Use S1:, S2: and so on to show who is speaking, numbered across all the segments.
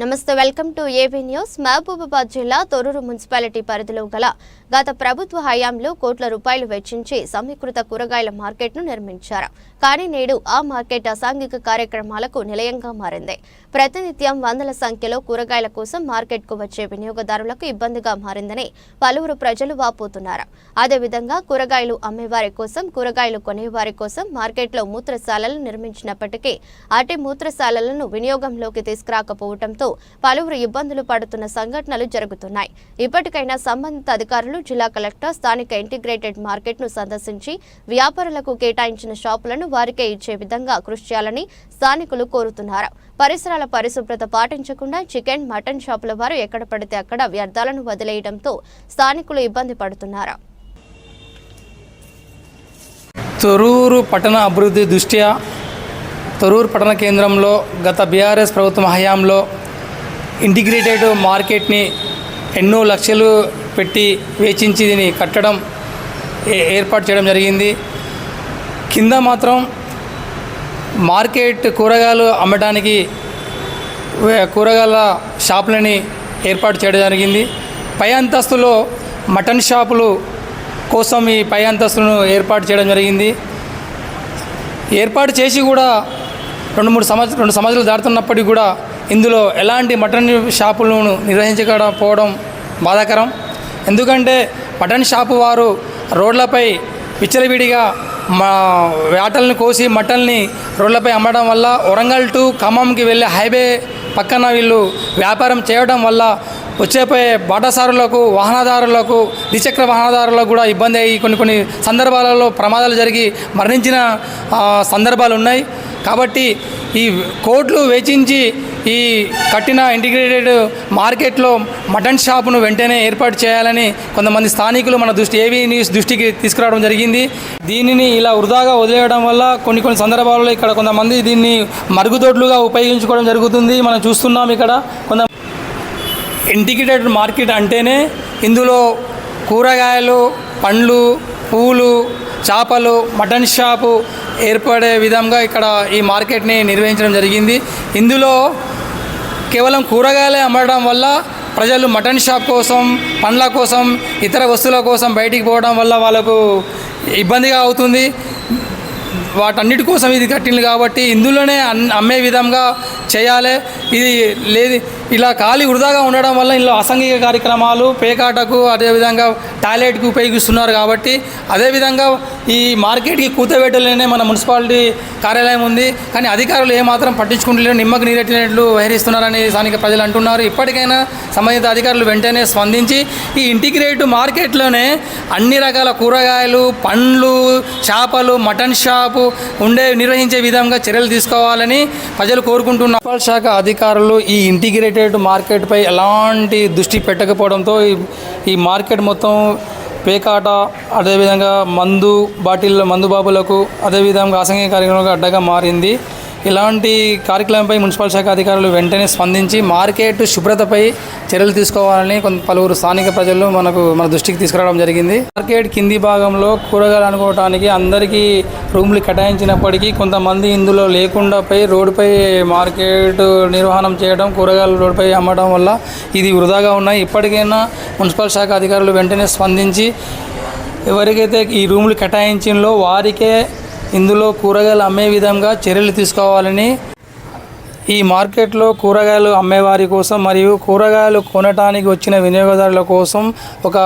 S1: నమస్తే welcome to AB news. Mahabubabad జిల్లా Thorrur municipality పరిధిలో గల గత ప్రభుత్వ హయాంలో కోట్ల రూపాయలు వెచ్చించి సమీకృత కూరగాయల మార్కెట్ను నిర్మించారు. కానీ నేడు ఆ మార్కెట్ అసాంఘిక కార్యక్రమాలకు నిలయంగా మారింది. ప్రతినిత్యం వందల సంఖ్యలో కూరగాయల కోసం మార్కెట్కు వచ్చే వినియోగదారులకు ఇబ్బందిగా మారిందని పలువురు ప్రజలు వాపోతున్నారు. అదేవిధంగా కూరగాయలు అమ్మేవారి కోసం కూరగాయలు కొనేవారి కోసం మార్కెట్లో మూత్రశాలలు నిర్మించినప్పటికీ అటు మూత్రశాలలను వినియోగంలోకి తీసుకురాకపోవడంతో పలువురు ఇబ్బందులు పడుతున్న సంఘటనలు జరుగుతున్నాయి. ఇప్పటికైనా సంబంధిత అధికారులు జిల్లా కలెక్టర్ స్థానిక ఇంటిగ్రేటెడ్ మార్కెట్ను సందర్శించి వ్యాపారులకు కేటాయించిన షాపులను వారికే ఇచ్చే విధంగా కృషి చేయాలని స్థానికులు కోరుతున్నారు. పరిసరాల పరిశుభ్రత పాటించకుండా చికెన్ మటన్ షాపుల వారు ఎక్కడ పడితే అక్కడ వ్యర్థాలను వదిలేయడంతో స్థానికులు ఇబ్బంది పడుతున్నారు.
S2: తొరూరు పట్టణ అభివృద్ధి దృష్ట్యా తొరూరు పట్టణ కేంద్రంలో గత బీఆర్ఎస్ ప్రభుత్వం హయాంలో ఇంటిగ్రేటెడ్ మార్కెట్ని ఎన్నో లక్షలు పెట్టి వేచించి దీన్ని కట్టడం ఏ- ఏర్పాటు చేయడం జరిగింది. కింద మాత్రం మార్కెట్ కూరగాయలు అమ్మడానికి కూరగాయల షాపులని ఏర్పాటు చేయడం జరిగింది. పై అంతస్తులో మటన్ షాపులు కోసం ఈ పై అంతస్తులను ఏర్పాటు చేయడం జరిగింది. ఏర్పాటు చేసి కూడా రెండు మూడు సంవత్సరం రెండు సంవత్సరాలు దాటుతున్నప్పటికీ కూడా ఇందులో ఎలాంటి మటన్ షాపులను నిర్వహించకపోవడం బాధాకరం. ఎందుకంటే మటన్ షాపు వారు రోడ్లపై విచ్చలవిడిగా మా వేటల్ని కోసి మటన్ని రోడ్లపై అమ్మడం వల్ల వరంగల్ టు ఖమ్మంకి వెళ్ళే హైవే పక్కన వీళ్ళు వ్యాపారం చేయడం వల్ల వచ్చేపోయే బాటసారులకు వాహనదారులకు ద్విచక్ర వాహనదారులకు కూడా ఇబ్బంది అయ్యి కొన్ని కొన్ని సందర్భాలలో ప్రమాదాలు జరిగి మరణించిన సందర్భాలు ఉన్నాయి కాబట్టి ఈ కోట్లు వేచించి ఈ కట్టిన ఇంటిగ్రేటెడ్ మార్కెట్లో మటన్ షాపును వెంటనే ఏర్పాటు చేయాలని కొంతమంది స్థానికులు మన దృష్టి ఏవీ న్యూస్ దృష్టికి తీసుకురావడం జరిగింది. దీనిని ఇలా వృధాగా వదిలేయడం వల్ల కొన్ని కొన్ని సందర్భాల్లో ఇక్కడ కొంతమంది దీన్ని మరుగుదొడ్లుగా ఉపయోగించుకోవడం జరుగుతుంది. మనం చూస్తున్నాం ఇక్కడ కొంత ఇంటిగ్రేటెడ్ మార్కెట్ అంటేనే ఇందులో కూరగాయలు పండ్లు పూలు చేపలు మటన్ షాపు ఏర్పడే విధంగా ఇక్కడ ఈ మార్కెట్ని నిర్వహించడం జరిగింది. ఇందులో కేవలం కూరగాయలే అమ్మడం వల్ల ప్రజలు మటన్ షాప్ కోసం పండ్ల కోసం ఇతర వస్తువుల కోసం బయటికి పోవడం వల్ల వాళ్ళకు ఇబ్బందిగా అవుతుంది. వాటన్నిటి కోసం ఇది కట్టింది కాబట్టి ఇందులోనే అన్- అమ్మే విధంగా చేయాలి. ఇది లేదు ఇలా ఖాళీ వృధాగా ఉండడం వల్ల ఇందులో అసాంఘిక కార్యక్రమాలు పేకాటకు అదేవిధంగా టాయిలెట్కి ఉపయోగిస్తున్నారు కాబట్టి అదేవిధంగా ఈ మార్కెట్కి కూతవేటలోనే మన మున్సిపాలిటీ కార్యాలయం ఉంది. కానీ అధికారులు ఏమాత్రం పట్టించుకుంటలేరు నిమ్మకు నీరెట్టినట్లు వ్యవహరిస్తున్నారని స్థానిక ప్రజలు అంటున్నారు. ఇప్పటికైనా సంబంధిత అధికారులు వెంటనే స్పందించి ఈ ఇంటిగ్రేట్ మార్కెట్లోనే అన్ని రకాల కూరగాయలు పండ్లు చేపలు మటన్ షాపు ఉండే నిర్వహించే విధంగా చర్యలు తీసుకోవాలని ప్రజలు కోరుకుంటున్నారు. శాఖ అధికారులు ఈ ఇంటిగ్రేటెడ్ మార్కెట్పై ఎలాంటి దృష్టి పెట్టకపోవడంతో ఈ మార్కెట్ మొత్తం పేకాట అదేవిధంగా మందు బాటిల్ మందు బాబులకు అదేవిధంగా అసంఘిక కార్యక్రమాలకు అడ్డగా మారింది. ఇలాంటి కార్యక్రమంపై మున్సిపల్ శాఖ అధికారులు వెంటనే స్పందించి మార్కెట్ శుభ్రతపై చర్యలు తీసుకోవాలని కొంత పలువురు స్థానిక ప్రజలు మనకు మన దృష్టికి తీసుకురావడం జరిగింది. మార్కెట్ కింది భాగంలో కూరగాయలు అనుకోవటానికి అందరికీ రూమ్లు కేటాయించినప్పటికీ కొంతమంది ఇందులో లేకుండా పై రోడ్డుపై మార్కెట్ నిర్వహణం చేయడం కూరగాయలు రోడ్డుపై అమ్మడం వల్ల ఇది వృధాగా ఉన్నాయి. ఇప్పటికైనా మున్సిపల్ శాఖ అధికారులు వెంటనే స్పందించి ఎవరికైతే ఈ రూములు కేటాయించిందో వారికే ఇందులో కూరగాయలు అమ్మే విధంగా చర్యలు తీసుకోవాలని ఈ మార్కెట్లో కూరగాయలు అమ్మేవారి కోసం మరియు కూరగాయలు కొనటానికి వచ్చిన వినియోగదారుల కోసం ఒక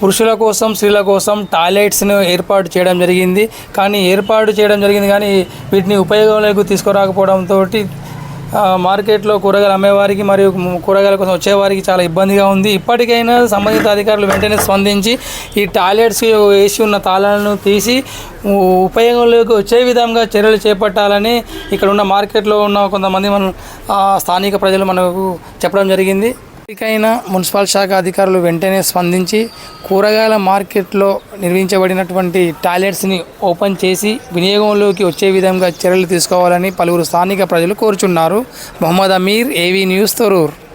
S2: పురుషుల కోసం స్త్రీల కోసం టాయిలెట్స్ను ఏర్పాటు చేయడం జరిగింది. కానీ ఏర్పాటు చేయడం జరిగింది కానీ వీటిని ఉపయోగంలోకి తీసుకురాకపోవడంతో మార్కెట్లో కూరగాయలు అమ్మేవారికి మరియు కూరగాయల కోసం వచ్చేవారికి చాలా ఇబ్బందిగా ఉంది. ఇప్పటికైనా సంబంధిత అధికారులు వెంటనే స్పందించి ఈ టాయిలెట్స్ వేసి ఉన్న తాళాలను తీసి ఉపయోగంలోకి వచ్చే విధంగా చర్యలు చేపట్టాలని ఇక్కడ ఉన్న మార్కెట్లో ఉన్న కొంతమంది మన స్థానిక ప్రజలు మనకు చెప్పడం జరిగింది. ఇకైనా మున్సిపల్ శాఖ అధికారులు వెంటనే స్పందించి కూరగాయల మార్కెట్లో నిర్మించబడినటువంటి టాయిలెట్స్ని ఓపెన్ చేసి వినియోగంలోకి వచ్చే విధంగా చర్యలు తీసుకోవాలని పలువురు స్థానిక ప్రజలు కోరుచున్నారు. Mohammed Aamir AV news Thorrur.